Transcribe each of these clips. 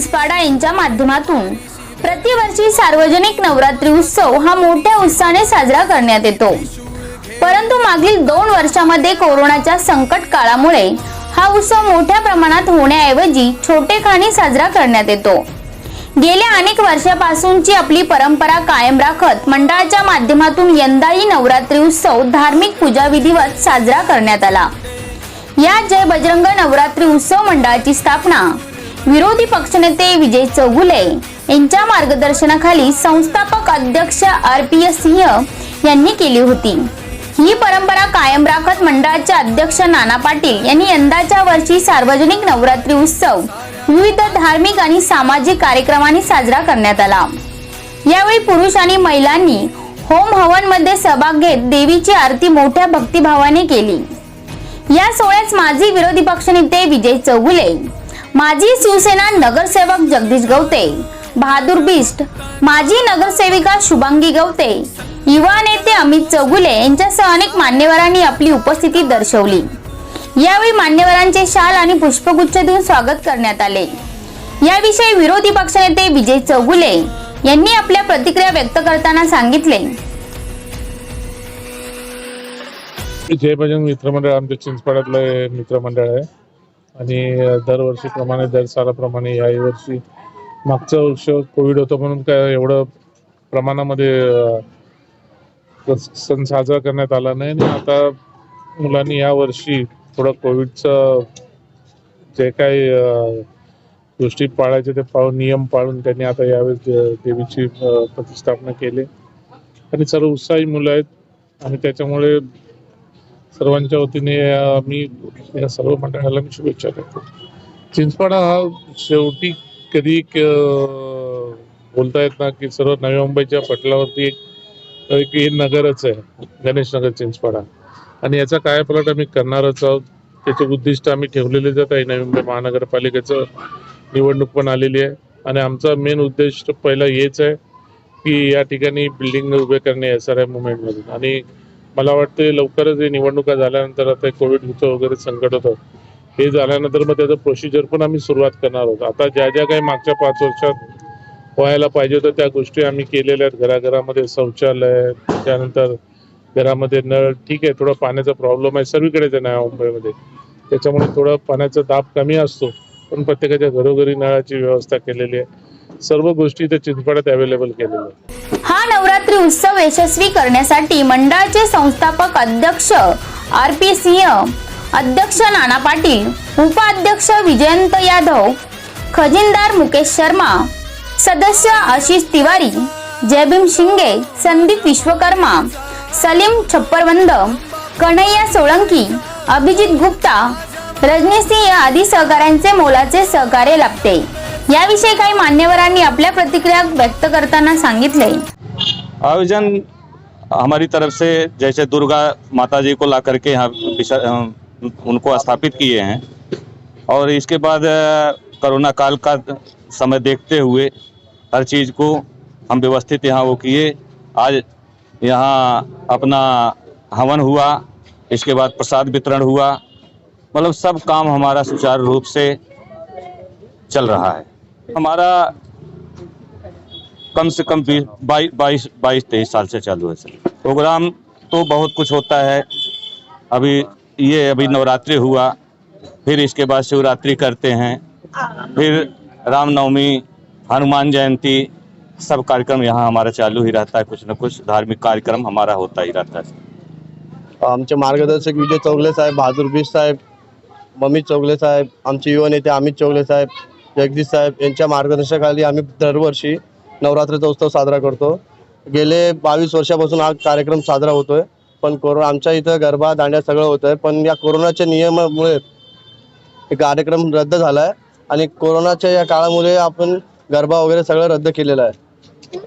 चिंचपाडा यांच्या माध्यमातून. प्रतिवर्षी सार्वजनिक नवरात्री उत्सव हा मोठ्या उत्साहाने साजरा करण्यात येतो. परंतु मागील दोन वर्षामध्ये कोरोनाच्या संकट काळामुळे हा उत्सव मोठ्या प्रमाणात होण्याऐवजी छोटेखानी साजरा करण्यात येतो. गेल्या अनेक वर्षापासूनची आपली परंपरा कायम राखत मंडळाच्या माध्यमातून यंदाही नवरात्री उत्सव धार्मिक पूजा विधिवत साजरा करण्यात आला. या जय बजरंग नवरात्री उत्सव मंडळाची स्थापना विरोधी पक्षनेते विजय चौगुले यांच्या मार्गदर्शनाखाली संस्थापक अध्यक्ष आर पी एस सिंह यांनी केली होती. ही परंपरा कायम राखत मंडळाचे अध्यक्ष नाना पाटील यांनी यंदाच्या वर्षी सार्वजनिक नवरात्री उत्सव विविध धार्मिक आणि सामाजिक कार्यक्रमांनी साजरा करण्यात आला. यावेळी पुरुष आणि महिलांनी होम हवनमध्ये सहभाग घेत देवीची आरती मोठ्या भक्तिभावाने केली. या सोहळ्यात माजी विरोधी पक्षनेते विजय चौगुले माजी शिवसेना नगरसेवक जगदीश गवते बहादूर बिस्ट माजी नगरसेविका शुभांगी गवते युवा नेते अमित चौगुले यांच्यासह अनेक मान्यवरांनी आपली उपस्थिती दर्शवली. यावेळी मान्यवरांचे शाल आणि पुष्पगुच्छ देऊन स्वागत करण्यात आले. याविषयी विरोधी पक्षनेते विजय चौगुले यांनी आपल्या प्रतिक्रिया व्यक्त करताना सांगितले. जय भजन मित्रमंडळ आमच्या चिंचपाड्यातलं मित्रमंडळ आहे. आणि दरवर्षीप्रमाणे दर सालाप्रमाणे याही वर्षी मागचं वर्ष कोविड होतं म्हणून काय एवढं प्रमाणामध्ये सण साजरा करण्यात आला नाही. आणि आता मुलांनी या वर्षी थोडं कोविडचं जे काही गोष्टी पाळायचे ते पाळून नियम पाळून त्यांनी आता यावेळेस देवीची प्रतिष्ठापना केली. आणि सर्व उत्साही मुलं आहेत. आणि त्याच्यामुळे सर्वांच्या वतीने मी या सर्व मंडळाला मी शुभेच्छा देतो. चिंचपाडा हा शेवटी कधी बोलता येत ना की सर्व नवी मुंबईच्या पटलावरती एक एक हे नगरच आहे गणेश नगर चिंचपाडा. आणि याचा काय प्लॉट आम्ही करणारच आहोत. त्याचे उद्दिष्ट आम्ही ठेवलेले जात आहे नवी मुंबई महानगरपालिकेचं निवडणूक पण आलेली आहे. आणि आमचा मेन उद्देश पहिला हेच आहे की या ठिकाणी बिल्डिंग उभे करणे एस आर आय मुवमेंटमधून आणि मला वाटतं लवकरच हे निवडणुका झाल्यानंतर आता कोविडचं वगैरे संकट होतं. हे झाल्यानंतर मग त्याचं प्रोसिजर पण आम्ही सुरुवात करणार आहोत. आता ज्या ज्या काही मागच्या पाच वर्षात व्हायला पाहिजे होतं त्या गोष्टी आम्ही केलेल्या आहेत. घराघरामध्ये शौचालय त्यानंतर घरामध्ये नळ ठीक आहे थोडा पाण्याचा प्रॉब्लेम आहे. सर्वीकडेच आहे नव्या मुंबईमध्ये. त्याच्यामुळे थोडं पाण्याचा दाब कमी असतो. पण प्रत्येकाच्या घरोघरी नळाची व्यवस्था केलेली आहे. सर्व गोष्टी त्या चिंचपाड्यात अवेलेबल केलेल्या आहेत. हा नवरात्री उत्सव यशस्वी करण्यासाठी मंडळाचे संस्थापक अध्यक्ष आर पी सिंह अध्यक्ष नाना पाटील उपाध्यक्ष विजयंत यादव खजिनदार मुकेश शर्मा सदस्य आशिष तिवारी जयभीम शिंगे संदीप विश्वकर्मा सलीम छप्परवंद कन्हैया सोळंकी अभिजित गुप्ता रजनी सिंह आदी सहकाऱ्यांचे मोलाचे सहकार्य लाभते. याविषयी काही मान्यवरांनी आपल्या प्रतिक्रिया व्यक्त करताना सांगितले. आयोजन हमारी तरफ़ से जैसे दुर्गा माता जी को ला करके यहाँ उनको स्थापित किए हैं। और इसके बाद कोरोना काल का समय देखते हुए हर चीज़ को हम व्यवस्थित यहाँ वो किए। आज यहाँ अपना हवन हुआ, इसके बाद प्रसाद वितरण हुआ। मतलब सब काम हमारा सुचारू रूप से चल रहा है। हमारा कम से कम बीस, बाईस बाईस बाईस, तेईस साल से चालू है सर। प्रोग्राम तो बहुत कुछ होता है। अभी ये, अभी नवरात्रि हुआ, फिर इसके बाद शिवरात्रि करते हैं। फिर रामनवमी, हनुमान जयंती, सब कार्यक्रम यहाँ हमारा चालू ही रहता है। कुछ न कुछ धार्मिक कार्यक्रम हमारा होता ही रहता है आमचे मार्गदर्शक विजय चौगले साहेब, बहादूर बीर साहेब मम्मी चौगले साहेब, आमचे युवा नेते अमित चौगले साहेब जगदीश साहेब यांच्या मार्गदर्शनाखाली आम्ही दरवर्षी नवरात्रीचा उत्सव साजरा करतो. गेले बावीस वर्षापासून हा कार्यक्रम साजरा होतोय. पण कोरोना आमच्या इथं गरबा दांड्या सगळं होत आहे पण या कोरोनाच्या नियमामुळे कार्यक्रम रद्द झाला आहे आणि कोरोनाच्या या काळामुळे आपण गरबा वगैरे सगळं रद्द केलेलं आहे.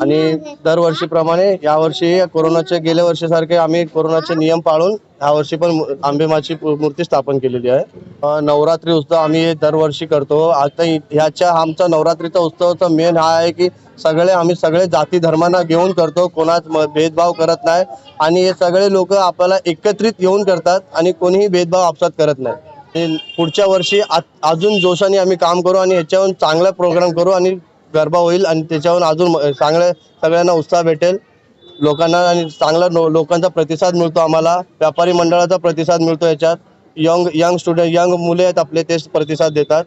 आणि दरवर्षीप्रमाणे यावर्षी कोरोनाचे गेल्या वर्षीसारखे आम्ही कोरोनाचे नियम पाळून यावर्षी पण आंबेमाची मूर्ती स्थापन केलेली आहे. नवरात्री उत्सव आम्ही दरवर्षी करतो. आता ह्याच्या आमचा नवरात्रीचा उत्सवचा मेन हा आहे की सगळे आम्ही सगळे जाती धर्मांना घेऊन करतो. कोणाच भेदभाव करत नाही आणि हे सगळे लोक आपल्याला एकत्रित येऊन करतात आणि कोणीही भेदभाव आपसात करत नाही. पुढच्या वर्षी अजून जोशाने आम्ही काम करू आणि याच्याहून चांगला प्रोग्राम करू आणि गरबा होईल आणि त्याच्याहून अजून चांगल्या सगळ्यांना उत्साह भेटेल. लोकांना आणि चांगला नो- लोकांचा प्रतिसाद मिळतो आम्हाला. व्यापारी मंडळाचा प्रतिसाद मिळतो याच्यात. यंग यंग स्टुडंट यंग मुले आहेत आपले तेच प्रतिसाद देतात.